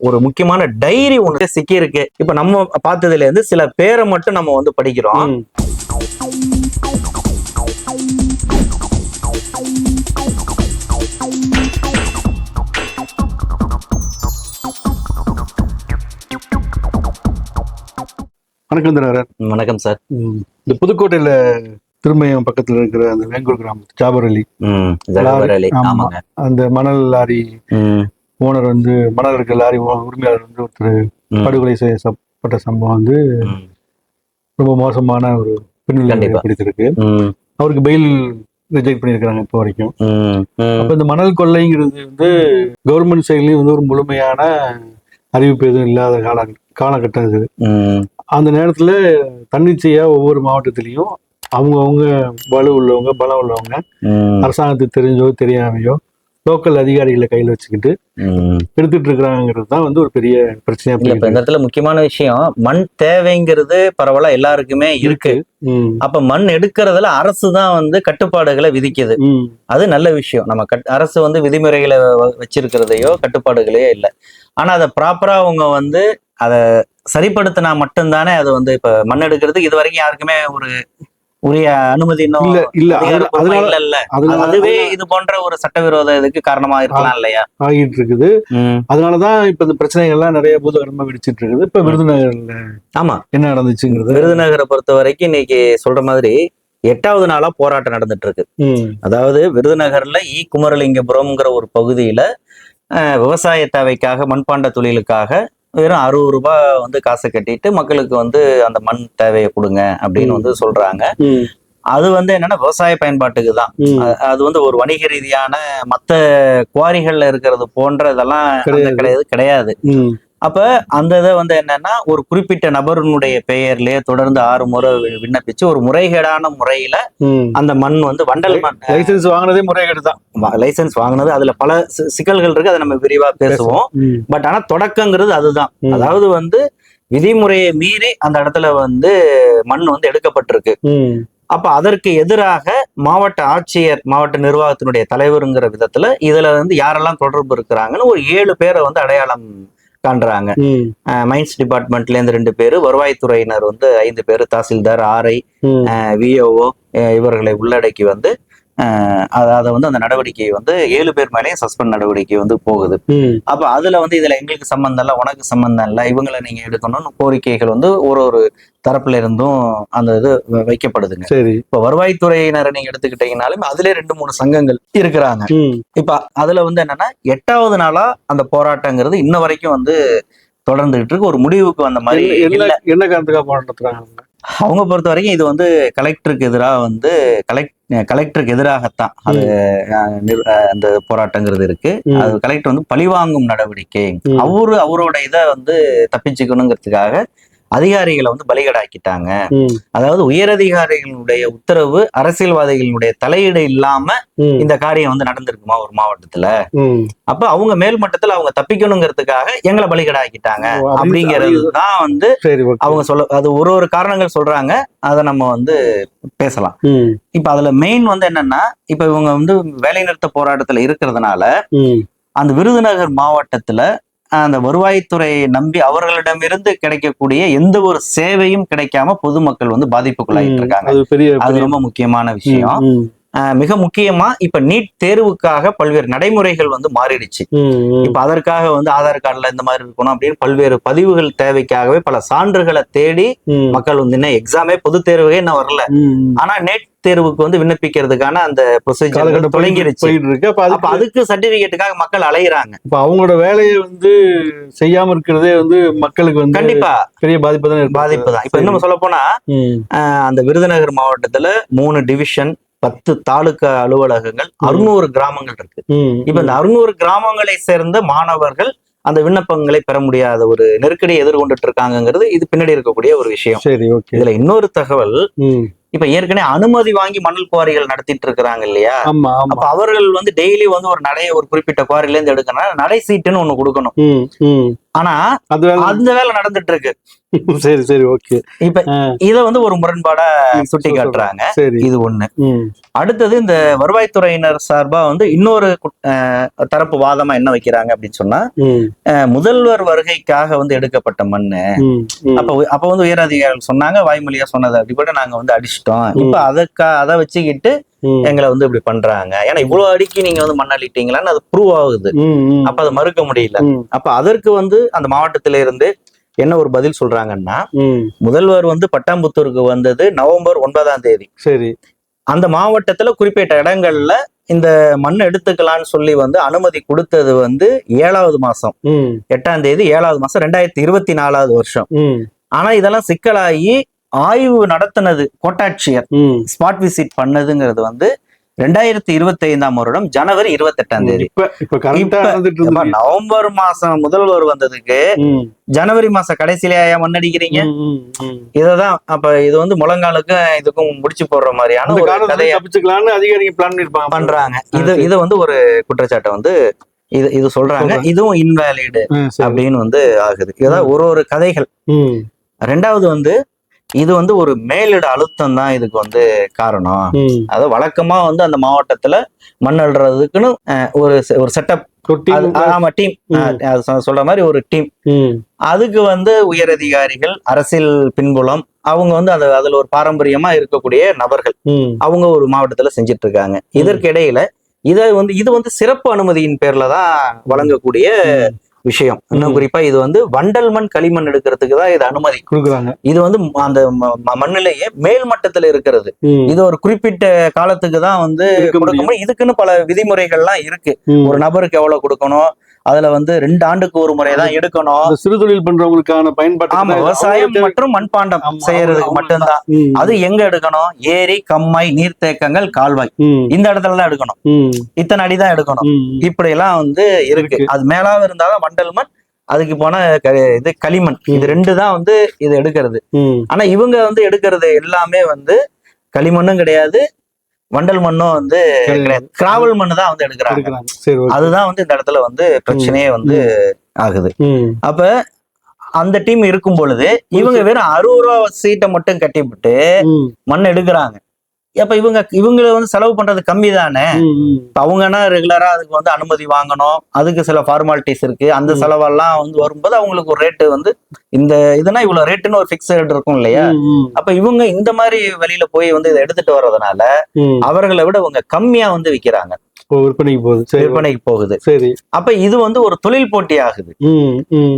ஒரு முக்கியமான டைரி ஒன்று சிக்கி இருக்கு இப்ப நம்ம பார்த்ததுல இருந்து சில பேரை மட்டும் நம்ம வந்து படிக்கிறோம். வணக்கம் தினகரன் வணக்கம் சார். ம். இந்த புதுக்கோட்டையில திருமயம் பக்கத்துல இருக்கிற அந்த வேங்கூர் கிராமம் ஜாபர் அலி அந்த மணல் லாரி. ம், ஓனர் வந்து மணல் இருக்க லாரி உரிமையாளர் வந்து ஒருத்தர் படுகொலை செய்யப்பட்ட சம்பவம் வந்து ரொம்ப மோசமான ஒரு பின்னணி. பிடித்திருக்கு. அவருக்கு பெயில் ரிஜெக்ட் பண்ணியிருக்கிறாங்க இப்போ வரைக்கும். அப்ப இந்த மணல் கொள்ளைங்கிறது வந்து கவர்மெண்ட் சைட்லயும் வந்து ஒரு முழுமையான அறிவிப்பு எதுவும் இல்லாத கால காலகட்டம் இது அந்த நேரத்துல தன்னிச்சையா ஒவ்வொரு மாவட்டத்திலையும் அவங்கவங்க வலு உள்ளவங்க பலம் உள்ளவங்க அரசாங்கத்துக்கு தெரிஞ்சோ தெரியாமையோ லோக்கல் அதிகாரிகளை கையில வச்சுக்கிட்டு. எடுத்துட்டு இருக்கிறாங்கிறது தான் வந்து ஒரு பெரிய பிரச்சனையா இல்ல இந்த இடத்துல முக்கியமான விஷயம் மண் தேவைங்கிறது பரவாயில்ல எல்லாருக்குமே இருக்கு. அப்ப மண் எடுக்கிறதுல அரசு தான் வந்து கட்டுப்பாடுகளை விதிக்குது. அது நல்ல விஷயம். நம்ம கட் அரசு வந்து விதிமுறைகளை வச்சிருக்கிறதையோ கட்டுப்பாடுகளையோ இல்லை. ஆனா அதை ப்ராப்பரா அவங்க வந்து அதை சரிப்படுத்தினா மட்டும்தானே அது வந்து இப்ப மண் எடுக்கிறதுக்கு இது வரைக்கும் யாருக்குமே ஒரு உரிய அனுமதி இல்ல இல்ல. இல்ல அதுவே இது போன்ற ஒரு சட்டவிரோத இதுக்கு காரணமா இருக்கலாம் இல்லையா? ஆகிட்டு இருக்குது. அதனாலதான் இப்ப இந்த பிரச்சனைகள்லாம் நிறைய பூதகரமா வெடிச்சிட்டு இருக்குது இப்ப விருதுநகர்ல ஆமா. என்ன நடந்துச்சுங்கிறது? விருதுநகரை பொறுத்த வரைக்கும் இன்னைக்கு சொல்ற மாதிரி எட்டாவது நாளா போராட்டம் நடந்துட்டு இருக்கு அதாவது விருதுநகர்ல ஈ குமரலிங்கபுரம்ங்கிற ஒரு பகுதியில விவசாய தேவைக்காக மண்பாண்ட தொழிலுக்காக வெறும் அறுபது ரூபாய் வந்து காசை கட்டிட்டு மக்களுக்கு வந்து அந்த மண் தேவையை கொடுங்க அப்படின்னு. வந்து சொல்றாங்க. அது வந்து என்னன்னா விவசாய பயன்பாட்டுக்கு தான். அது வந்து ஒரு வணிக ரீதியான மத்த குவாரிகள்ல இருக்கிறது போன்ற இதெல்லாம் கிடையாது. கிடையாது அப்ப அந்த இதை வந்து என்னன்னா ஒரு குறிப்பிட்ட நபருனுடைய பெயர்லயே தொடர்ந்து ஆறு முறை விண்ணப்பிச்சு ஒரு முறைகேடான முறையில. அந்த மண் வந்து வண்டல் மண். லைசென்ஸ் வாங்கினதே முறைகேடு தான். லைசன்ஸ் வாங்கினது அதுல பல சிக்கல்கள் இருக்கு அதை நம்ம விரிவா பேசுவோம். பட் ஆனா தொடக்கங்கிறது அதுதான். அதாவது வந்து விதிமுறையை மீறி அந்த இடத்துல வந்து மண் வந்து எடுக்கப்பட்டிருக்கு. அப்ப அதற்கு எதிராக மாவட்ட ஆட்சியர் மாவட்ட நிர்வாகத்தினுடைய தலைவருங்கிற விதத்துல இதுல வந்து யாரெல்லாம் தொடர்பு இருக்கிறாங்கன்னு ஒரு ஏழு பேரை வந்து அடையாளம் காண்றாங்க மைன்ஸ் டிபார்ட்மெண்ட்ல இருந்து ரெண்டு பேர் வருவாய்த்துறையினர் வந்து ஐந்து பேர் தாசில்தார் ஆர்ஐ விஓஓ இவர்களை உள்ளடக்கி வந்து அத- அதை வந்து அந்த நடவடிக்கை வந்து ஏழு பேர் மேலேயும் சஸ்பெண்ட் நடவடிக்கை வந்து போகுது. அப்ப அதுல வந்து இதுல எங்களுக்கு சம்பந்தம் இல்ல உனக்கு சம்பந்தம் இல்ல இவங்களை நீங்க எடுக்கணும்னு கோரிக்கைகள் வந்து ஒரு ஒரு தரப்புல இருந்தும் அந்த இது வைக்கப்படுதுங்க. சரி. இப்ப வருவாய்த்துறையினரை நீங்க எடுத்துக்கிட்டீங்கனாலும் அதுல ரெண்டு மூணு சங்கங்கள் இருக்கிறாங்க. இப்ப அதுல வந்து என்னன்னா எட்டாவது நாளா அந்த போராட்டங்கிறது இன்ன வரைக்கும் வந்து தொடர்ந்துகிட்டு இருக்கு. ஒரு முடிவுக்கு வந்த மாதிரி என்ன- காரணத்துக்காக போராட்டம் அவங்க? பொறுத்த வரைக்கும் இது வந்து கலெக்டருக்கு எதிராக வந்து கலெக்ட் கலெக்டருக்கு எதிராகத்தான் அது அந்த போராட்டங்கிறது இருக்கு அது கலெக்டர் வந்து பழிவாங்கும் நடவடிக்கை. அவரு அவரோட இதை வந்து தப்பிச்சுக்கணுங்கிறதுக்காக அதிகாரிகளை வந்து பலிகடாக்கிட்டாங்க. அதாவது உயரதிகாரிகளுடைய உத்தரவு அரசியல்வாதிகளுடைய தலையீடு இல்லாம இந்த காரியம் வந்து நடந்திருக்குமா ஒரு மாவட்டத்துல. அப்ப அவங்க மேல் மட்டத்துல அவங்க தப்பிக்கணுங்கிறதுக்காக எங்களை பலிகடாக்கிட்டாங்க ஓ, அப்படி- அப்படிங்கிறது தான் வந்து அவங்க சொல்ல அது ஒரு ஒரு காரணங்கள் சொல்றாங்க. அதை நம்ம வந்து பேசலாம். இப்ப அதுல மெயின் வந்து என்னன்னா இப்ப இவங்க வந்து வேலைநிறுத்த போராட்டத்துல இருக்கிறதுனால அந்த விருதுநகர் மாவட்டத்துல அந்த வருவாய்த்துறையை நம்பி அவர்களிடமிருந்து கிடைக்கக்கூடிய எந்த ஒரு சேவையும் கிடைக்காம பொதுமக்கள் வந்து பாதிப்புக்குள்ளாயிட்டு இருக்காங்க. அது ரொம்ப முக்கியமான விஷயம். மிக முக்கியமா இப்ப நீட் தேர்வுக்காக பல்வேறு நடைமுறைகள் வந்து மாறிடுச்சு. இப்ப அதற்காக வந்து ஆதார் கார்டுல இந்த மாதிரி இருக்கணும் அப்படின்னு பல்வேறு பதிவுகள் தேவைக்காகவே பல சான்றுகளை தேடி மக்கள் வந்து இன்னும் எக்ஸாமே பொது தேர்வே இன்னும் வரல. ஆனா நெட் தேர்வுக்கு வந்து விண்ணப்பிக்கிறதுக்கான அந்த ப்ரொசீஜர் தொடங்கிருச்சு. அப்ப அதுக்கு சர்டிபிகேட்டுக்காக மக்கள் அலையுறாங்க. இப்ப அவங்களோட வேலையை வந்து செய்யாம இருக்கிறதே வந்து மக்களுக்கு வந்து கண்டிப்பா. பெரிய பாதிப்பு தானே பாதிப்பு தான் இப்ப இன்னும் சொல்ல போனா அந்த விருதுநகர் மாவட்டத்துல மூணு டிவிஷன் பத்து தாலுகா அலுவலகங்கள் அறுநூறு கிராமங்கள் இருக்கு. இப்ப இந்த அறுநூறு கிராமங்களை சேர்ந்த மாணவர்கள் அந்த விண்ணப்பங்களை பெற முடியாத ஒரு நெருக்கடியை எதிர்கொண்டுட்டு இருக்காங்கங்கிறது இது பின்னாடி இருக்கக்கூடிய ஒரு விஷயம். சரி ஓகே. இதுல இன்னொரு தகவல் இப்ப ஏற்கனவே அனுமதி வாங்கி மணல் குவாரிகள் நடத்திட்டு இருக்கிறாங்க இல்லையா? அப்ப அவர்கள் வந்து டெய்லி வந்து ஒரு நடைய ஒரு குறிப்பிட்ட குவாரில இருந்து எடுக்கணும் நடை சீட்டுன்னு ஒண்ணு கொடுக்கணும். ஆனா அது அந்த வேலை நடந்துட்டு இருக்கு சரி சரி ஓகே. இப்ப இத வந்து ஒரு முரண்பாடா சுட்டி காட்டுறாங்க. இது ஒண்ணு. அடுத்தது இந்த வருவாய்த்துறையினர் சார்பா வந்து இன்னொரு தரப்பு வாதமா என்ன வைக்கிறாங்க அப்படின்னு சொன்னா முதல்வர் வருகைக்காக வந்து எடுக்கப்பட்ட மண்ணு. அப்ப அப்ப வந்து உயரதிகாரிகள் சொன்னாங்க வாய்மொழியா சொன்னது அப்படி கூட நாங்க வந்து அடிச்சிட்டோம். இப்ப அதற்கா அதை வச்சுக்கிட்டு. எங்களை வந்து இப்படி பண்றாங்க. ஏன்னா இவ்வளவு அடிக்கி நீங்க வந்து மண் அள்ளிட்டீங்களான்னு அது ப்ரூவ் ஆகுது. அப்ப அதை மறுக்க முடியல. அப்ப அதற்கு வந்து அந்த மாவட்டத்தில இருந்து என்ன ஒரு பதில் சொல்றாங்கன்னா. முதல்வர் வந்து பட்டாம்புத்தூருக்கு வந்தது நவம்பர் ஒன்பதாம் தேதி. சரி. அந்த மாவட்டத்துல குறிப்பிட்ட இடங்கள்ல இந்த மண் எடுத்துக்கலாம்னு சொல்லி வந்து அனுமதி கொடுத்தது வந்து ஏழாவது மாசம். எட்டாம் தேதி ஏழாவது மாசம் ரெண்டாயிரத்தி இருபத்தி நாலாவது வருஷம். ஆனா இதெல்லாம் சிக்கலாகி ஆய்வு நடத்தினது கோட்டாட்சியர். ஸ்பாட் விசிட் பண்ணதுங்கிறது வந்து ரெண்டாயிரத்தி இருபத்தி ஐந்தாம் வருடம் ஜனவரி இருபத்தி எட்டாம் தேதி. இப்ப நவம்பர் மாசம் முதல்வர் வந்ததுக்கு ஜனவரி மாசம் கடைசியில ஏன் மண்ணடிக்கிறீங்க. இததான் அப்ப இது வந்து முழங்காலுக்கும் இதுக்கும் முடிச்சு போடுற மாதிரியான ஒரு கதையை அதிகாரிங்க பிளான் பண்றாங்க. இது இது வந்து ஒரு குற்றச்சாட்டை வந்து இது இது சொல்றாங்க. இதுவும் இன்வேலிடு. அப்படின்னு வந்து ஆகுது. இதான் ஒரு ஒரு கதைகள். ரெண்டாவது வந்து இது வந்து ஒரு மேலிட அழுத்தம் தான் இதுக்கு வந்து காரணம். அதாவது வழக்கமா வந்து அந்த மாவட்டத்துல மண் அள்ளுறதுக்குன்னு அஹ், ஒரு ஒரு செட்டப் ஆமா டீம். சொல்ற மாதிரி ஒரு டீம் அதுக்கு வந்து உயரதிகாரிகள் அரசியல் பின்புலம் அவங்க வந்து அது அதுல ஒரு பாரம்பரியமா இருக்கக்கூடிய நபர்கள். அவங்க ஒரு மாவட்டத்துல செஞ்சுட்டு இருக்காங்க இதற்கு இடையில இதை வந்து இது வந்து சிறப்பு அனுமதியின் பேர்ல தான் வழங்கக்கூடிய விஷயம். இன்னும். குறிப்பா இது வந்து வண்டல் மண் களிமண் எடுக்கிறதுக்கு தான் இது அனுமதி. குடுக்குறாங்க. இது வந்து அந்த மண்ணிலேயே மேல் மட்டத்துல இருக்கிறது. இது ஒரு குறிப்பிட்ட காலத்துக்கு தான் வந்து கொடுக்க முடியும். இதுக்குன்னு பல விதிமுறைகள்லாம் இருக்கு. ஒரு நபருக்கு எவ்வளவு கொடுக்கணும்? அதுல வந்து ரெண்டு ஆண்டுக்கு ஒரு முறை தான் எடுக்கணும். சிறு தொழில் பண்றவங்களுக்கான பயன்பாட்டு ஆமா விவசாயம் மற்றும் மண்பாண்டம் செய்யறதுக்கு மட்டும்தான். அது எங்க எடுக்கணும்? ஏரி கம்மாய் நீர்த்தேக்கங்கள் கால்வாய். இந்த இடத்துல தான் எடுக்கணும் இத்தனை அடி தான் எடுக்கணும். இப்படி எல்லாம் வந்து இருக்கு. அது மேலாக இருந்தாலும் மண்டல் மண் அதுக்கு போன இது களிமண். இது ரெண்டு தான் வந்து இது எடுக்கிறது. ஆனா இவங்க வந்து எடுக்கிறது எல்லாமே வந்து களிமண்ணும் கிடையாது. வண்டல் மண்ணும் வந்து கிராவல் மண்ணு தான் வந்து எடுக்கிறாங்க. அதுதான் வந்து இந்த இடத்துல வந்து பிரச்சனையே வந்து ஆகுது. அப்ப அந்த டீம் இருக்கும் பொழுது இவங்க வெறும் அறுபது ரூபா சீட்டை மட்டும் கட்டிவிட்டு மண் எடுக்கிறாங்க. அப்ப இவங்க இவங்க வந்து செலவு பண்றது கம்மி தானே அவங்கன்னா ரெகுலரா அதுக்கு வந்து அனுமதி வாங்கணும்? அதுக்கு சில ஃபார்மாலிட்டிஸ் இருக்கு. அந்த. செலவெல்லாம் வந்து வரும்போது அவங்களுக்கு ஒரு ரேட்டு வந்து இந்த இதுனா இவ்வளவு ரேட்டுன்னு ஒரு பிக்சட் இருக்கும் இல்லையா? அப்ப இவங்க இந்த மாதிரி வெளியில போய் வந்து இதை எடுத்துட்டு வர்றதுனால. அவர்களை விட இவங்க கம்மியா வந்து விக்கிறாங்க. விற்பனைக்கு போகுது. விற்பனைக்கு போகுது. சரி. அப்ப இது வந்து ஒரு தொழில் போட்டி ஆகுது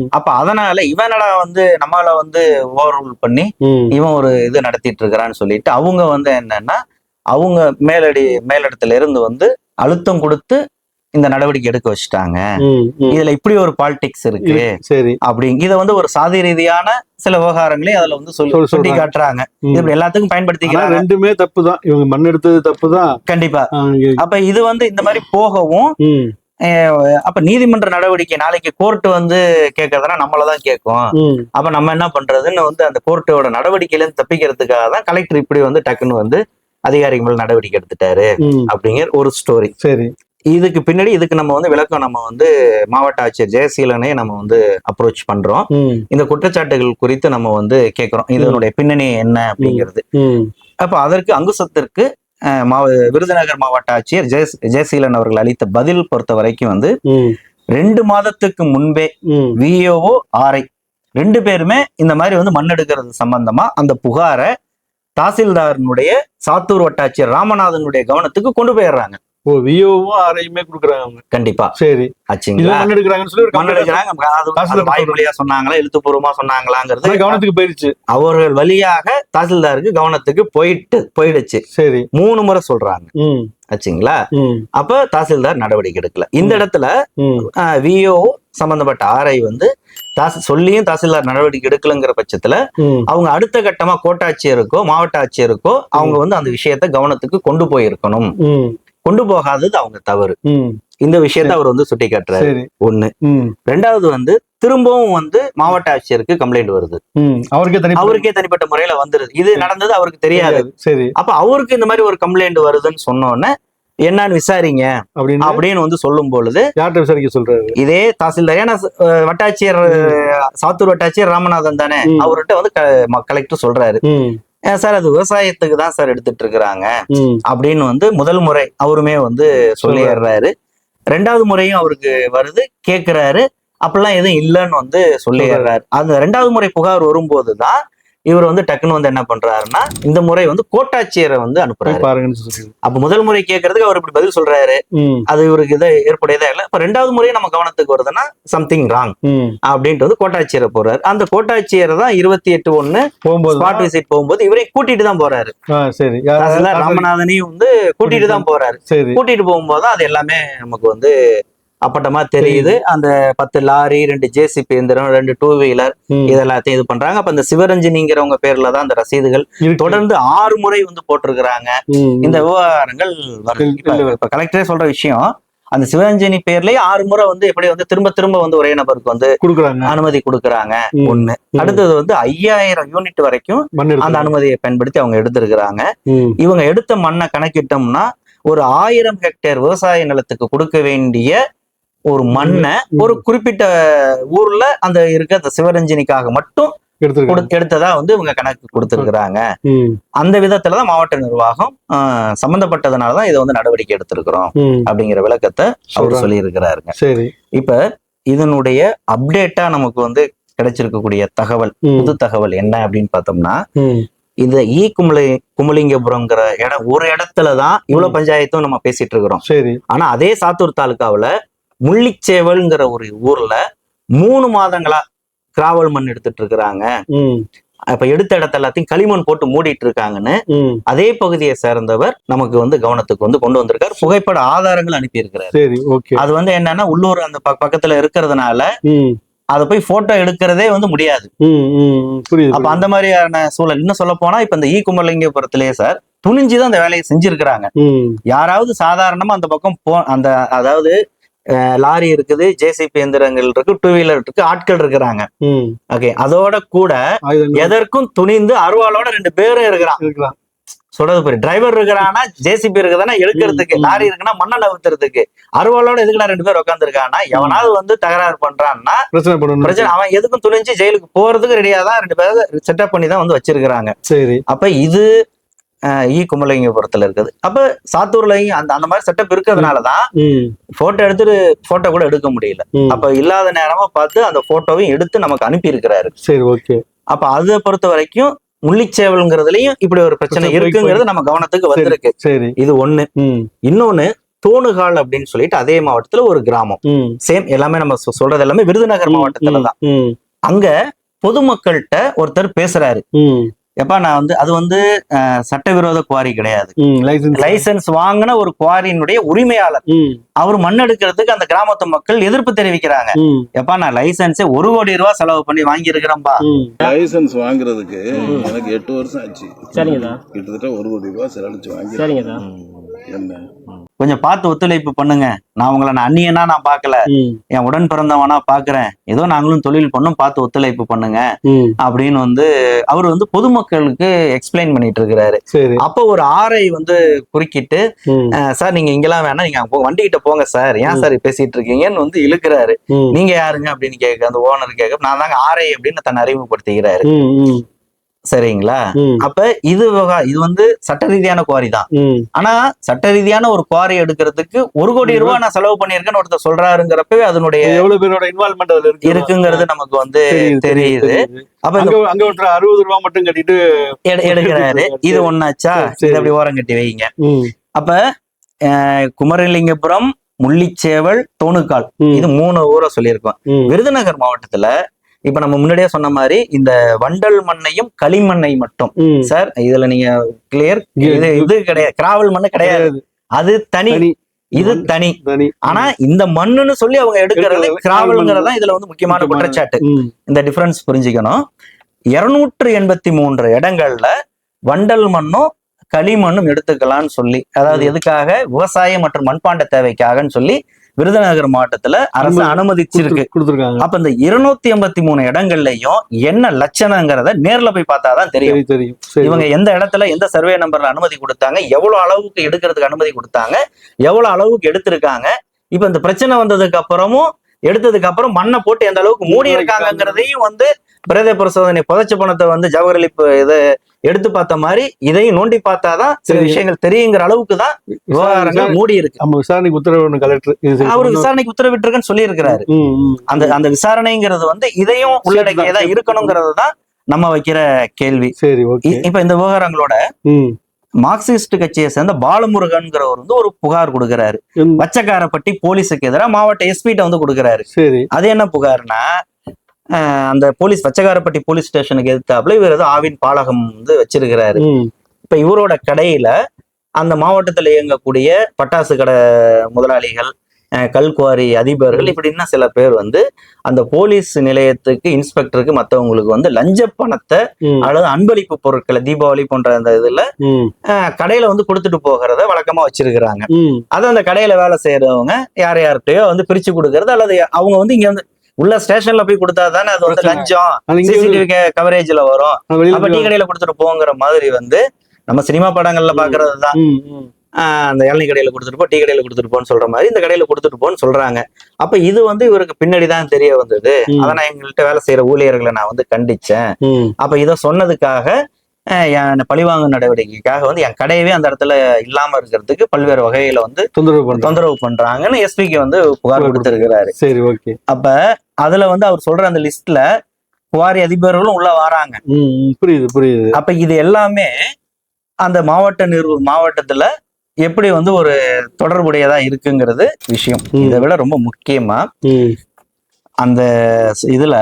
அப்ப அதனால இவனடா வந்து நம்மள வந்து ஓவர் பண்ணி இவன் ஒரு இது நடத்திட்டு இருக்கிறான்னு சொல்லிட்டு அவங்க வந்து என்னன்னா அவங்க மேலடி மேலிடத்துல இருந்து வந்து அழுத்தம் கொடுத்து இந்த நடவடிக்கை எடுக்க வச்சுட்டாங்க. இதுல இப்படி ஒரு பாலிடிக்ஸ் இருக்கு. சரி. அப்படிங்க இத வந்து ஒரு சாதி ரீதியான சில விவகாரங்களையும் அதுல வந்து சொல்லி சொல்லி. காட்டுறாங்க இப்படி எல்லாத்துக்கும் ஆனா பயன்படுத்திக்கிறாங்க ரெண்டுமே தப்பு தான் இவங்க மண் எடுத்தது தப்பு தான் கண்டிப்பா அப்ப இது வந்து இந்த மாதிரி போகவும் அப்ப நீதிமன்ற நடவடிக்கை நாளைக்கு கோர்ட் வந்து கேட்கறதுனா நம்மளதான் கேட்கும். அப்ப நம்ம என்ன பண்றதுன்னு வந்து அந்த கோர்ட்டோட நடவடிக்கையில இருந்து தப்பிக்கிறதுக்காக தான் கலெக்டர் இப்படி வந்து டக்குன்னு வந்து அதிகாரிகள் மேல நடவடிக்கை எடுத்துட்டாரு. அப்படிங்கிற ஒரு ஸ்டோரி சரி. இதுக்கு பின்னாடி இதுக்கு நம்ம வந்து விளக்கம் நம்ம வந்து மாவட்ட ஆட்சியர் ஜெயசீலனை நம்ம வந்து அப்ரோச் பண்றோம். இந்த குற்றச்சாட்டுகள் குறித்து நம்ம வந்து கேட்கிறோம் இதனுடைய பின்னணி என்ன அப்படிங்கிறது. அப்ப அதற்கு அங்குசத்திற்கு விருதுநகர் மாவட்ட ஆட்சியர் ஜெய ஜெயசீலன் அவர்கள் அளித்த பதில் பொறுத்த வரைக்கும் வந்து ரெண்டு மாதத்துக்கு முன்பே விஓஓ ஆர்ஐ ரெண்டு பேருமே இந்த மாதிரி வந்து மண் எடுக்கிறது சம்பந்தமா அந்த புகாரை தாசில்தாரனுடைய சாத்தூர் வட்டாட்சியர் ராமநாதனுடைய கவனத்துக்கு கொண்டு போயிடுறாங்க. ஓ விஓவும் ஆரையுமே குடுக்குறாங்க அவங்க. கண்டிப்பா. சரி. ஆச்சுங்களா? மண் எடுக்கிறாங்கன்னு சொல்லி மண் எடுக்கிறாங்க வாய்மொழியா சொன்னாங்களா எழுத்துப்பூர்வமா சொன்னாங்களாங்கிறது கவனத்துக்கு போயிடுச்சு அவர்கள் வழியாக தாசில்தாருக்கு கவனத்துக்கு போயிட்டு போயிடுச்சு. சரி. மூணு முறை சொல்றாங்க. ஆச்சுங்களா? அப்ப தாசில்தார் நடவடிக்கை எடுக்கல. இந்த இடத்துல விஓ சம்பந்தப்பட்ட ஆர்ஐ வந்து தாசி சொல்லியும் தாசில்தார் நடவடிக்கை எடுக்கலங்கிற பட்சத்துல அவங்க அடுத்த கட்டமா கோட்டாட்சியருக்கோ மாவட்ட ஆட்சியருக்கோ அவங்க வந்து அந்த விஷயத்த கவனத்துக்கு கொண்டு போயிருக்கணும். கொண்டு போகாதது அவங்க தவறு. இந்த விஷயத்த அவர் வந்து சுட்டி காட்டுறாரு ஒண்ணு. ரெண்டாவது வந்து திரும்பவும் வந்து மாவட்ட ஆட்சியருக்கு கம்ப்ளைண்ட் வருது. அவருக்கே தனி அவருக்கே தனிப்பட்ட முறையில வந்துருது. இது நடந்தது அவருக்கு தெரியாது. சரி. அப்ப அவருக்கு இந்த மாதிரி ஒரு கம்ப்ளைண்ட் வருதுன்னு சொன்னோன்னே என்னன்னு விசாரிங்க அப்படின்னு அப்படின்னு வந்து சொல்லும் பொழுது யார்கிட்ட விசாரிக்க சொல்றாரு? இதே தாசில்தார் ஏன்னா வட்டாட்சியர் சாத்தூர் வட்டாட்சியர் ராமநாதன் தானே. அவர்கிட்ட வந்து கலெக்டர் சொல்றாரு. ம், "ஏன் சார் அது விவசாயத்துக்கு தான் சார் எடுத்துட்டு இருக்கிறாங்க அப்படின்னு வந்து முதல் முறை அவருமே வந்து சொல்லிடுறாரு ரெண்டாவது முறையும் அவருக்கு வருது கேக்குறாரு. அப்படிலாம் எதுவும் இல்லைன்னு வந்து சொல்லிடுறாரு அந்த ரெண்டாவது முறை புகார் வரும்போது தான் இவர் வந்து டக்குன்னு வந்து என்ன பண்றாருன்னா இந்த முறை வந்து கோட்டாட்சியரை வந்து அனுப்புறாரு. அப்ப முதல் முறை கேட்கறதுக்கு அவர் இப்படி பதில் சொல்றாரு. அது இவருக்கு இதை ஏற்புடையதா இல்லை. இப்ப ரெண்டாவது முறையும் நம்ம கவனத்துக்கு வருதுன்னா சம்திங் ராங். அப்படின்ட்டு வந்து கோட்டாட்சியரை போறாரு. அந்த கோட்டாட்சியரை தான் இருபத்தி எட்டு ஒண்ணு போகும்போது ஸ்பாட் விசிட் போகும்போது இவரையும் கூட்டிட்டு தான் போறாரு. சரி. ராமநாதனையும் வந்து கூட்டிட்டு தான் போறாரு. கூட்டிட்டு போகும்போது அது எல்லாமே நமக்கு வந்து அப்பட்டமா தெரியுது. அந்த பத்து லாரி ரெண்டு ஜேசிபி எந்திரம் ரெண்டு டூ வீலர் இதெல்லாத்தையும் இது பண்றாங்க. அப்ப இந்த சிவரஞ்சனிங்கிறவங்க பேர்ல தான் அந்த ரசீதுகள். தொடர்ந்து ஆறு முறை வந்து போட்டிருக்கிறாங்க. இந்த விவகாரங்கள் இப்ப- கலெக்டரே சொல்ற விஷயம் அந்த சிவரஞ்சனி பேர்லயே ஆறு முறை வந்து எப்படி வந்து திரும்ப திரும்ப வந்து ஒரே நபருக்கு வந்து அனுமதி கொடுக்கறாங்க. ஒண்ணு. அடுத்தது வந்து ஐயாயிரம் யூனிட் வரைக்கும் அந்த அனுமதியை பயன்படுத்தி அவங்க எடுத்திருக்கிறாங்க. இவங்க எடுத்த மண்ணை கணக்கிட்டோம்னா ஒரு ஆயிரம் ஹெக்டேர் விவசாய நிலத்துக்கு கொடுக்க வேண்டிய ஒரு மண்ணை. ஒரு குறிப்பிட்ட ஊர்ல அந்த இருக்க அந்த சிவரஞ்சனிக்காக மட்டும் எடுத்ததா வந்து இவங்க கணக்கு கொடுத்திருக்கிறாங்க. அந்த விதத்துலதான் மாவட்ட நிர்வாகம் சம்பந்தப்பட்டதுனாலதான் இதை வந்து நடவடிக்கை எடுத்திருக்கிறோம். அப்படிங்கிற விளக்கத்தை அவர். சொல்லி இருக்கிறாருங்க சரி. இப்ப இதனுடைய அப்டேட்டா நமக்கு வந்து கிடைச்சிருக்கக்கூடிய தகவல் புது தகவல் என்ன அப்படின்னு பார்த்தோம்னா இந்த ஈ குமலி குமலிங்கபுரம்ங்கிற இடம் ஒரு இடத்துலதான் இவ்வளவு பஞ்சாயத்தும் நம்ம பேசிட்டு இருக்கிறோம். சரி. ஆனா அதே சாத்தூர் தாலுகாவுல முள்ளிச்சேவல்ங்கிற ஒரு ஊர்ல மூணு மாதங்களா கிராவல் மண் எடுத்துட்டு இருக்கிறாங்க. அப்ப எடுத்த இடத்த எல்லாத்தையும் களிமண் போட்டு மூடிட்டு இருக்காங்கன்னு அதே பகுதியை சேர்ந்தவர் நமக்கு வந்து கவனத்துக்கு வந்து கொண்டு வந்திருக்காரு. புகைப்பட ஆதாரங்கள் அனுப்பி இருக்கிறாரு அது வந்து என்னன்னா உள்ளூர் அந்த பக்க- பக்கத்துல இருக்கிறதுனால அதை போய் போட்டோ எடுக்கிறதே வந்து முடியாது. அப்ப அந்த மாதிரியான சூழல். இன்னும் சொல்ல போனா இப்ப இந்த ஈ குமரலிங்கபுரத்திலேயே சார் துணிஞ்சுதான் அந்த வேலையை செஞ்சிருக்கிறாங்க. யாராவது சாதாரணமா அந்த பக்கம் போ அந்த அதாவது லாரி இருக்குது ஜேசிபி எந்திரங்கள் இருக்கு டூ வீலர் இருக்கு ஆட்கள் இருக்கிறாங்க. ஓகே அதோட கூட எதற்கும் துணிந்து அருவாளோட ரெண்டு பேரும் இருக்கிறான். சொல்றது புரியும் டிரைவர் இருக்கிறானா ஜேசிபி இருக்குதானா எடுக்கிறதுக்கு. லாரி இருக்குன்னா மண்ணை நவுத்துறதுக்கு அருவாளோட எதுக்குடா ரெண்டு பேர் உட்காந்துருக்கானா எவனாவது வந்து தகராறு பண்றான்னா பிரச்சனை அவன் எதுக்கும் துணிஞ்சு ஜெயிலுக்கு போறதுக்கு ரெடியா தான் ரெண்டு பேரும் செட்டப் பண்ணி தான் வந்து வச்சிருக்கிறாங்க. சரி. அப்ப இது ஈ குமலிங்கபுரத்துல இருக்குது. அப்ப சாத்தூர்லயும் அந்த அந்த மாதிரி செட்டப் இருக்கிறதுனாலதான் போட்டோ எடுத்துட்டு போட்டோ கூட எடுக்க முடியல. அப்ப இல்லாத நேரமா பார்த்து அந்த போட்டோவையும் எடுத்து நமக்கு அனுப்பி இருக்கிறாரு சரி ஓகே. அப்ப அதை பொறுத்த வரைக்கும் முள்ளிச்சேவல்ங்கிறதுலயும் இப்படி ஒரு பிரச்சனை இருக்குங்கிறது நம்ம கவனத்துக்கு வந்திருக்கு. சரி. இது ஒண்ணு. இன்னொன்னு தோணுகால் அப்படின்னு சொல்லிட்டு அதே மாவட்டத்துல ஒரு கிராமம். சேம் எல்லாமே நம்ம சொல்றது எல்லாமே விருதுநகர் மாவட்டத்துல தான் அங்க பொதுமக்கள்கிட்ட ஒருத்தர் பேசுறாரு. எப்பா நான் வந்து அது வந்து சட்டவிரோத குவாரி கிடையாது. லைசன்ஸ் லைசென்ஸ் வாங்கின ஒரு குவாரியினுடைய உரிமையாளர். ம், அவர் மண் எடுக்கிறதுக்கு அந்த கிராமத்து மக்கள் எதிர்ப்பு தெரிவிக்கிறாங்க. எப்பா நான் லைசென்ஸே ஒரு கோடி ரூபாய் செலவு பண்ணி வாங்கி இருக்கிறேன்பா. லைசன்ஸ் வாங்குறதுக்கு எனக்கு எட்டு வருஷம் ஆச்சு. சரிங்கதா. கிட்டத்தட்ட ஒரு கோடி ரூபாய் செலவழிச்சு வாங்கி சரிங்கதா. என்ன? கொஞ்சம் பார்த்து ஒத்துழைப்பு பண்ணுங்க. நான் உங்களை நான் அந்நியனா நான் பார்க்கல. ம், என் உடன் பிறந்தவனா பாக்குறேன் ஏதோ நாங்களும் தொழில் பண்ணோம் பார்த்து ஒத்துழைப்பு பண்ணுங்க. அப்படின்னு வந்து அவர் வந்து பொதுமக்களுக்கு எக்ஸ்பிளைன் பண்ணிட்டு இருக்கிறாரு. அப்போ ஒரு ஆரை வந்து குறுக்கிட்டு ம், "அஹ், சார் நீங்க இங்கெல்லாம் வேணாம். நீங்க அங்க போ- வண்டிகிட்ட போங்க சார். ஏன் சார் பேசிட்டு இருக்கீங்கன்னு வந்து இழுக்கிறாரு. நீங்க யாருங்க? அப்படின்னு கேட்க அந்த ஓனர் கேட்க நான் தாங்க ஆரை அப்படின்னு தன்னை ம், சரிங்களா? அப்ப இது இது வந்து சட்ட ரீதியான குவாரி தான். ஆனா சட்ட ரீதியான ஒரு குவாரி எடுக்கிறதுக்கு ஒரு கோடி ரூபாய் நான் செலவு பண்ணியிருக்கேன்னு ஒருத்தர் சொல்றாருங்கிறப்பவே அதனுடைய எவ்வளவு பேரோட இன்வால்மெண்ட் அதுல இருக்கு? இருக்குங்கிறது நமக்கு வந்து தெரியுது. அப்ப அங்க ஒருத்தர் அறுபது ரூபா மட்டும் கட்டிட்டு எடு- எடுக்கிறாரு. இது சரி. இது அப்படி ஓரம் கட்டி வைங்க. அப்ப குமரலிங்கபுரம் முள்ளிச்சேவல் தோணுக்கால். இது மூணு ஊரை சொல்லியிருக்கோம். விருதுநகர் மாவட்டத்துல இப்ப நம்ம முன்னாடியே சொன்ன மாதிரி இந்த வண்டல் மண்ணையும் களிமண்ணை மட்டும். சார் இதுல நீங்க கிளியர் இது இது கிடையாது. கிராவல் மண்ணு கிடையாது. அது தனி. இது தனி. ஆனா இந்த மண்ணுன்னு சொல்லி அவங்க எடுக்கிறது கிராவல்ங்கிறதா இதுல வந்து முக்கியமான குற்றச்சாட்டு. இந்த டிஃபரன்ஸ் புரிஞ்சுக்கணும். இருநூற்று எண்பத்தி மூன்று இடங்கள்ல வண்டல் மண்ணும் களிமண்ணும் எடுத்துக்கலாம்னு சொல்லி அதாவது எதுக்காக? விவசாயம் மற்றும் மண்பாண்ட தேவைக்காகன்னு சொல்லி விருதுநகர் மாவட்டத்துல அரசு அனுமதி அனுமதிச்சிருக்கு. கொடுத்துருக்காங்க. அப்ப இந்த இருநூத்தி எண்பத்தி மூணு இடங்கள்லயும் என்ன லட்சணங்கிறத நேர்ல போய் பார்த்தாதான் தெரியும். தெரியும். இவங்க எந்த இடத்துல எந்த சர்வே நம்பர்ல அனுமதி கொடுத்தாங்க எவ்வளவு அளவுக்கு எடுக்கிறதுக்கு அனுமதி கொடுத்தாங்க எவ்வளவு அளவுக்கு எடுத்திருக்காங்க. இப்ப இந்த பிரச்சனை வந்ததுக்கு அப்புறமும் எடுத்ததுக்கு அப்புறம் மண்ணை போட்டு எந்த அளவுக்கு மூடி இருக்காங்கிறதையும் வந்து பிரேத பரிசோதனை புதைச்ச பணத்தை வந்து ஜவஹர்லிப்பு இதை எடுத்து பார்த்த மாதிரி இதையும் நோண்டி பார்த்தாதான் சில. விஷயங்கள் தெரியுங்கிற அளவுக்கு தான் விவகாரங்கள் மூடி இருக்கு நம்ம விசாரணைக்கு உத்தரவு கலெக்டர் அவரு. விசாரணைக்கு உத்தரவிட்டிருக்குன்னு ம். அந்த அந்த விசாரணைங்கிறது வந்து இதையும் உள்ளடக்கியதா இருக்கணுங்கிறது தான் நம்ம வைக்கிற கேள்வி சரி இப்ப இந்த விவகாரங்களோட மார்க்சிஸ்ட் கட்சியை சேர்ந்த பாலமுருகன்கிறவர் வந்து ஒரு புகார் கொடுக்கிறாரு. வச்சக்காரப்பட்டி போலீஸுக்கு எதிராக மாவட்ட எஸ்பிட்ட வந்து கொடுக்கிறாரு சரி அது என்ன புகார்னா அந்த போலீஸ் வச்சக்காரப்பட்டி போலீஸ் ஸ்டேஷனுக்கு எதிர்த்தாப்புல இவர் ஏதோ ஆவின் பாலகம் வந்து வச்சிருக்கிறாரு. இப்ப இவரோட கடையில அந்த மாவட்டத்துல இயங்கக்கூடிய பட்டாசு கடை முதலாளிகள் கல்குவாரி அதிபர்கள் இப்படி இன்னும் சில பேர் வந்து அந்த போலீஸ் நிலையத்துக்கு இன்ஸ்பெக்டருக்கு மத்தவங்களுக்கு வந்து லஞ்ச பணத்தை அல்லது அன்பளிப்பு பொருட்களை தீபாவளி போன்ற அந்த இதுல கடையில வந்து கொடுத்துட்டு போகிறத வழக்கமா வச்சிருக்கிறாங்க. அது அந்த கடையில வேலை செய்யறவங்க யார் யார்கிட்டயோ வந்து பிரிச்சு கொடுக்கறது அல்லது அவங்க வந்து இங்க வந்து உள்ள ஸ்டேஷன்ல போய் கொடுத்தா தானே அது வந்து. லஞ்சம். சிசிடிவி கவரேஜ்ல வரும். அப்ப டீ கடையில கொடுத்துட்டு போங்கிற மாதிரி வந்து நம்ம சினிமா படங்கள்ல பாக்குறது தான். அந்த இளநீ கடையில கொடுத்துட்டு போ டீ கடையில கொடுத்துட்டு போன்னு சொல்ற மாதிரி இந்த கடையில கொடுத்துட்டு போன்னு சொல்றாங்க. அப்ப இது வந்து இவருக்கு பின்னாடி தான் தெரிய வந்தது. அதை நான் எங்கள்கிட்ட வேலை செய்யற ஊழியர்களை நான் வந்து கண்டிச்சேன். அப்ப இதை சொன்னதுக்காக என் பழிவாங்கும் நடவடிக்கைக்காக வந்து என் கடையவே அந்த இடத்துல இல்லாம இருக்கிறதுக்கு பல்வேறு வகையில வந்து தொந்தரவு தொந்தரவு பண்றாங்கன்னு எஸ்பிக்கு வந்து புகார் கொடுத்திருக்கிறாரு. சரி ஓகே. அப்ப அதுல வந்து அவர் சொல்ற அந்த லிஸ்ட்ல குவாரி அதிபர்களும் உள்ள வராங்க. புரியுது புரியுது. அப்ப இது எல்லாமே அந்த மாவட்ட நிர்வு மாவட்டத்துல எப்படி வந்து ஒரு தொடர்புடையதா இருக்குங்கிறது விஷயம். இதை விட ரொம்ப முக்கியமா அந்த இதுல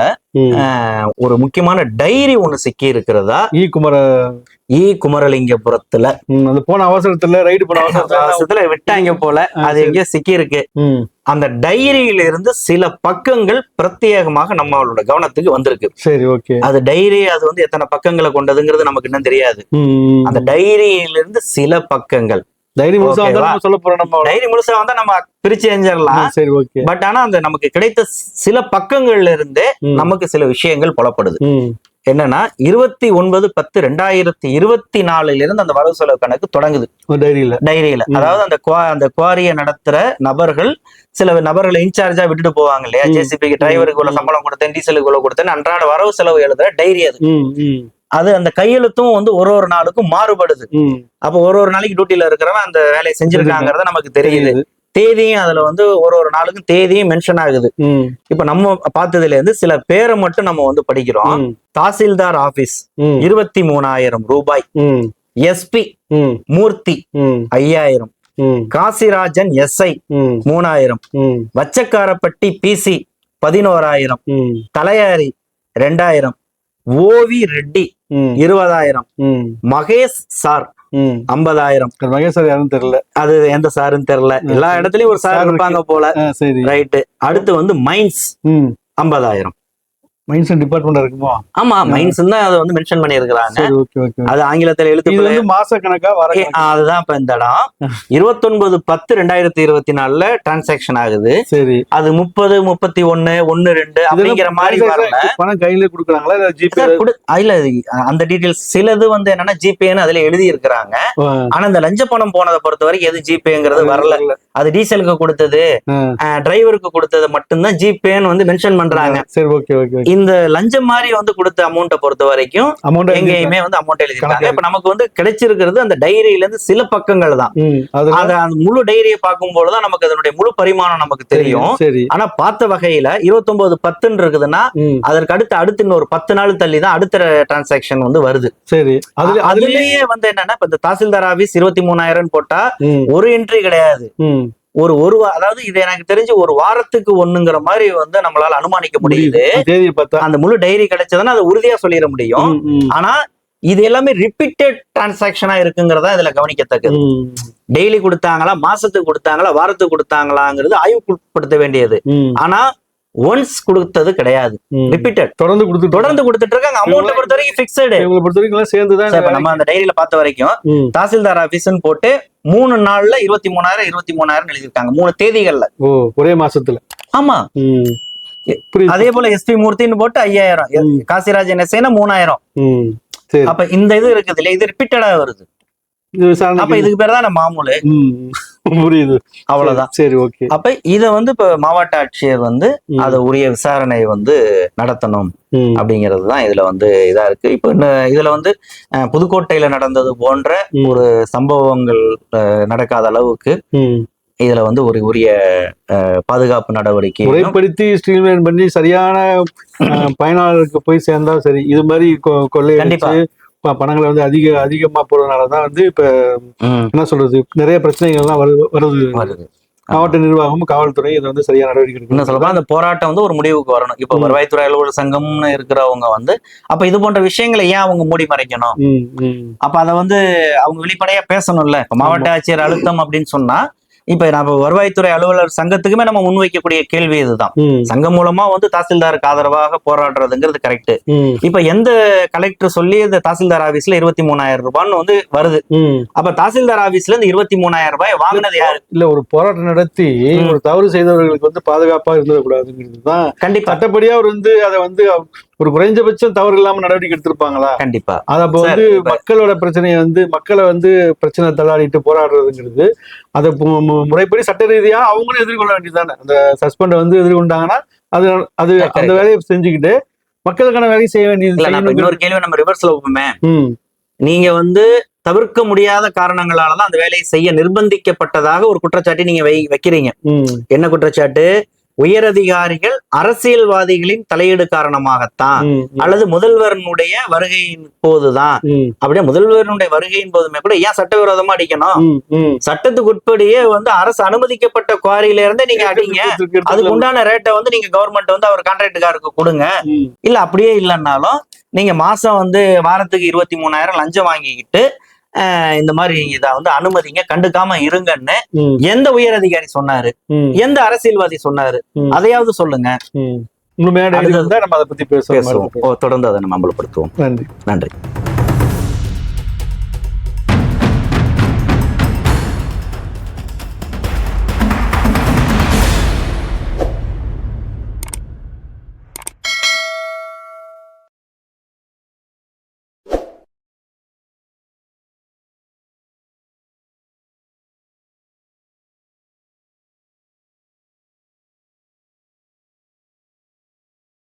ஒரு முக்கியமான டைரி ஒண்ணு சிக்கி இருக்கிறதா ஈ குமர ஈ குமரலிங்கபுரத்துல. ம், அந்த போன அவசரத்துல ரைடு போன அவசரத்துல விட்டாங்க போல. அது சரி. எங்கேயோ சிக்கி இருக்கு அந்த டைரியில இருந்து சில பக்கங்கள் பிரத்யேகமாக நம்மளோட கவனத்துக்கு வந்திருக்கு. சரி ஓகே. அது டைரி அது வந்து எத்தனை பக்கங்களை கொண்டதுங்கிறது நமக்கு இன்னும் தெரியாது. அந்த டைரியில இருந்து சில பக்கங்கள். தைரியம் முழுசா வந்தா சொல்ல போறோம் நம்ம. டைரி முழுசா வந்தா நம்ம பிரிச்சு எஞ்சிடலாம் சரி ஓகே. பட் ஆனா அந்த நமக்கு கிடைத்த சில பக்கங்கள்ல இருந்தே. நமக்கு சில விஷயங்கள் புலப்படுது. என்னன்னா இருபத்தி ஒன்பது பத்து ரெண்டாயிரத்தி இருபத்தி நாலுல இருந்து அந்த வரவு செலவு கணக்கு தொடங்குது. டைரியில. டைரியில. அதாவது அந்த அந்த குவாரியை நடத்துற நபர்கள் சில நபர்களை இன்சார்ஜா விட்டுட்டு போவாங்க இல்லையா. ஜேசிபிக்கு டிரைவருக்கு ம். சம்பளம் கொடுத்தேன் டீசலுக்கு இவ்வளவு கொடுத்தேன் அன்றாட வரவு செலவு எழுதுற டைரி அது. அது அந்த கையெழுத்தும் வந்து ஒரு ஒரு நாளுக்கும் மாறுபடுது. அப்ப ஒரு ஒரு நாளைக்கு டியூட்டில இருக்கிறவன் அந்த வேலையை செஞ்சிருக்காங்கிறத நமக்கு தெரியுது. தேதியும் அதுல வந்து ஒரு ஒரு நாளுக்கும் தேதியும் மென்ஷன் ஆகுது. இப்ப நம்ம பார்த்ததுல இருந்து சில பேரை மட்டும் நம்ம வந்து படிக்கிறோம். தாசில்தார் ஆபீஸ் இருபத்தி மூணாயிரம் ரூபாய். எஸ்பி மூர்த்தி ஐயாயிரம். காசிராஜன் எஸ்ஐ மூணாயிரம். வச்சக்காரப்பட்டி பிசி பதினோராயிரம். தலையாரி ரெண்டாயிரம். ஓவி ரெட்டி இருபதாயிரம். மகேஷ் சார் ஐம்பதாயிரம். மகேஷ் சார் யாரும் தெரியல. அது எந்த சாருன்னு தெரியல. எல்லா இடத்துலயும் ஒரு சார் இருப்பாங்க போல. ரைட்டு அடுத்து வந்து மைன்ஸ் ஐம்பதாயிரம். மைன்ஸ் டிபார்ட்மெண்ட் இருக்குமோ? ஆமா மைன்ஸ் தான் அதை வந்து மென்ஷன் பண்ணியிருக்கிறாங்க. அது ஆங்கிலத்துல எழுத்து மாச கணக்கா. வர அதுதான் இப்ப இந்த இடம். இருபத்தொன்பது பத்து ரெண்டாயிரத்தி இருபத்தி நாலுல டிரான்சாக்ஷன் ஆகுது. சரி. அது முப்பது முப்பத்தி ஒண்ணு ஒண்ணு ரெண்டு அப்படிங்கிற மாதிரி பணம் கையில குடுக்குறாங்களா? ஜிபே? இல்ல அந்த டீடைல்ஸ் சிலது வந்து என்னன்னா ஜிபேன்னு அதுல எழுதி இருக்கிறாங்க ஆனா இந்த லஞ்ச பணம் போனதை பொறுத்த வரைக்கும் எது ஜிபேங்கிறது வரல. அது டீசலுக்கு கொடுத்தது டிரைவருக்கு கொடுத்தது மட்டும்தான் ஜிபேன்னு வந்து மென்ஷன் பண்றாங்க. சரி ஓகே ஓகே இந்த லஞ்சம் மாதிரி வந்து கொடுத்த அமௌண்ட்டை பொறுத்த வரைக்கும் எங்கேயுமே வந்து அமௌண்ட் எழுதிருக்காங்க இப்ப நமக்கு வந்து கிடைச்சிருக்கிறது அந்த டைரியில இருந்து சில பக்கங்கள் தான். அந்த முழு டைரியை பார்க்கும்போதுதான் நமக்கு அதனுடைய முழு பரிமாணம் நமக்கு தெரியும். ஆனா பார்த்த வகையில இருபத்தொன்பது பத்துன்னு இருக்குதுன்னா அதற்கு அடுத்து அடுத்து இன்னொரு பத்து நாள் தள்ளி தான் அடுத்த டிரான்சாக்ஷன் வந்து வருது. சரி. அதுல அதுலயே வந்து என்னன்னா இப்ப இந்த தாசில்தார் ஆபீஸ் இருபத்தி மூணாயிரம் போட்டா ஒரு என்ட்ரி கிடையாது. ஒரு ஒரு அதாவது இது எனக்கு தெரிஞ்சு ஒரு வாரத்துக்கு ஒண்ணுங்கிற மாதிரி வந்து நம்மளால அனுமானிக்க முடியுது. அந்த முழு டைரி கிடைச்சதுன்னா அதை உறுதியா சொல்லிட முடியும். ஆனா இது எல்லாமே ரிப்பீட்டட் டிரான்சாக்ஷனா இருக்குங்கிறதா இதுல கவனிக்கத்தக்கது. ம், டெய்லி கொடுத்தாங்களா மாசத்துக்கு கொடுத்தாங்களா வாரத்துக்கு கொடுத்தாங்களாங்கிறது ஆய்வுக்குட்படுத்த வேண்டியது. ஆனா ஒன்ஸ் கொடுத்தது கிடையாது. ரிப்பீட்டட் தொடர்ந்து கொடுத்து தொடர்ந்து கொடுத்துட்டு இருக்காங்க. அமௌண்ட் பொறுத்த வரைக்கும் பிக்சடு இவங்களை பொறுத்த வரைக்கும் சேர்ந்து தான் நம்ம அந்த டைரியில பார்த்த வரைக்கும். தாசில்தார் ஆபீஸ்னு போட்டு மூணு நாள்ல இருபத்தி மூணாயிரம் இருபத்தி மூணாயிரம் எழுதியிருக்காங்க. மூணு தேதிகள்ல. ஓ ஒரே மாசத்துல. ஆமா. அதே போல எஸ்பி மூர்த்தின்னு போட்டு ஐயாயிரம். ம். காசிராஜன் எஸ்ஐனா மூணாயிரம். அப்ப இந்த இது இருக்குது இல்ல இது ரிப்பீட்டடா வருது. விசாரணை அப்ப இதுக்கு பேர் தான் மாமூலு. புரியுது அவ்வளவுதான் சரி ஓகே அப்ப இத வந்து இப்ப மாவட்ட ஆட்சியர் வந்து. அத உரிய விசாரணை வந்து நடத்தணும். அப்படிங்கிறது தான் இதுல வந்து இதா இருக்கு இப்ப இதுல வந்து புதுக்கோட்டையில நடந்தது போன்ற. ஒரு சம்பவங்கள் நடக்காத அளவுக்கு. இதுல வந்து ஒரு உரிய பாதுகாப்பு நடவடிக்கை முறைப்படுத்தி ஸ்ட்ரீம்லைன் பண்ணி சரியான பயனாளருக்கு போய் சேர்ந்தா சரி இது மாதிரி கொள்ளை பணங்களை வந்து அதிக அதிகமா போறதுனாலதான் வந்து இப்ப என்ன சொல்றது நிறைய பிரச்சனைகள்லாம் வருது வருது. வருது. மாவட்ட நிர்வாகமும் காவல்துறை இதை வந்து சரியான நடவடிக்கை எடுக்கணும் சொல்லப்போனா அந்த போராட்டம் வந்து ஒரு முடிவுக்கு வரணும். இப்ப. வருவாய்த்துறை அலுவலர் சங்கம்னு இருக்கிறவங்க வந்து அப்ப இது போன்ற விஷயங்களை ஏன் அவங்க மூடி மறைக்கணும்? அப்ப அதை வந்து அவங்க வெளிப்படையா பேசணும்ல. இப்ப மாவட்ட ஆட்சியர் அழுத்தம் அப்படின்னு சொன்னா இப்ப நம்ம வருவாய்த்துறை அலுவலர் சங்கத்துக்குமே நம்ம முன்வைக்கக்கூடிய கேள்வி இதுதான். சங்கம் மூலமா வந்து தாசில்தாருக்கு ஆதரவாக போராடுறதுங்கிறது கரெக்ட் இப்ப எந்த கலெக்டர் சொல்லி இந்த தாசில்தார் ஆபீஸ்ல இருபத்தி மூணாயிரம் ரூபான்னு வந்து வருது. அப்ப தாசில்தார் ஆபீஸ்ல இந்த இருபத்தி மூணாயிரம் ரூபாய் வாங்கினது யாரு? இல்ல ஒரு போராட்டம் நடத்தி. ஒரு தவறு செய்தவர்களுக்கு வந்து பாதுகாப்பா இருந்துடக்கூடாதுங்கிறது தான். கண்டிப்பா. சட்டப்படியா அவர் வந்து அதை வந்து ஒரு குறைஞ்சபட்சம் தவறு இல்லாம நடவடிக்கை எடுத்திருப்பாங்களா? கண்டிப்பா. அது அப்போ வந்து மக்களோட பிரச்சனையை வந்து மக்களை வந்து பிரச்சனை தள்ளாடிட்டு போராடுறதுங்கிறது அதை முறைப்படி சட்ட ரீதியா அவங்களும் எதிர்கொள்ள வேண்டியதுதானே? அந்த சஸ்பெண்டை வந்து எதிர்கொண்டாங்கன்னா அது அது. அந்த வேலையை செஞ்சுக்கிட்டு மக்களுக்கான வேலையை செய்ய வேண்டியது இன்னொரு கேள்வி நம்ம ரிவர்ஸ்ல வைப்போமே. நீங்க வந்து தவிர்க்க முடியாத காரணங்களாலதான் அந்த வேலையை செய்ய நிர்பந்திக்கப்பட்டதாக ஒரு குற்றச்சாட்டை நீங்க வை வைக்கிறீங்க. என்ன குற்றச்சாட்டு? உயரதிகாரிகள் அரசியல்வாதிகளின் தலையீடு காரணமாகத்தான் அல்லது முதல்வரனுடைய வருகையின் போதுதான். அப்படியே முதல்வரனுடைய வருகையின் போதுமே கூட ஏன் சட்டவிரோதமா அடிக்கணும். சட்டத்துக்கு உட்படியே வந்து அரசு அனுமதிக்கப்பட்ட குவாரியில இருந்தே நீங்க அடிங்க. அதுக்கு உண்டான ரேட்டை வந்து நீங்க கவர்மெண்ட் வந்து அவர் கான்ட்ராக்டுக்காருக்கு கொடுங்க. இல்ல அப்படியே இல்லைன்னாலும் நீங்க மாசம் வந்து வாரத்துக்கு இருபத்தி மூணாயிரம் லஞ்சம் வாங்கிக்கிட்டு இந்த மாதிரி இதை வந்து அனுமதிங்க கண்டுக்காம இருங்கன்னு எந்த உயர் அதிகாரி சொன்னாரு எந்த அரசியல்வாதி சொன்னாரு. அதையாவது சொல்லுங்க. முழுமையான நம்ம அதை பத்தி பேசுவோம். தொடர்ந்து அதை நம்ம அமல்படுத்துவோம் நன்றி. நன்றி.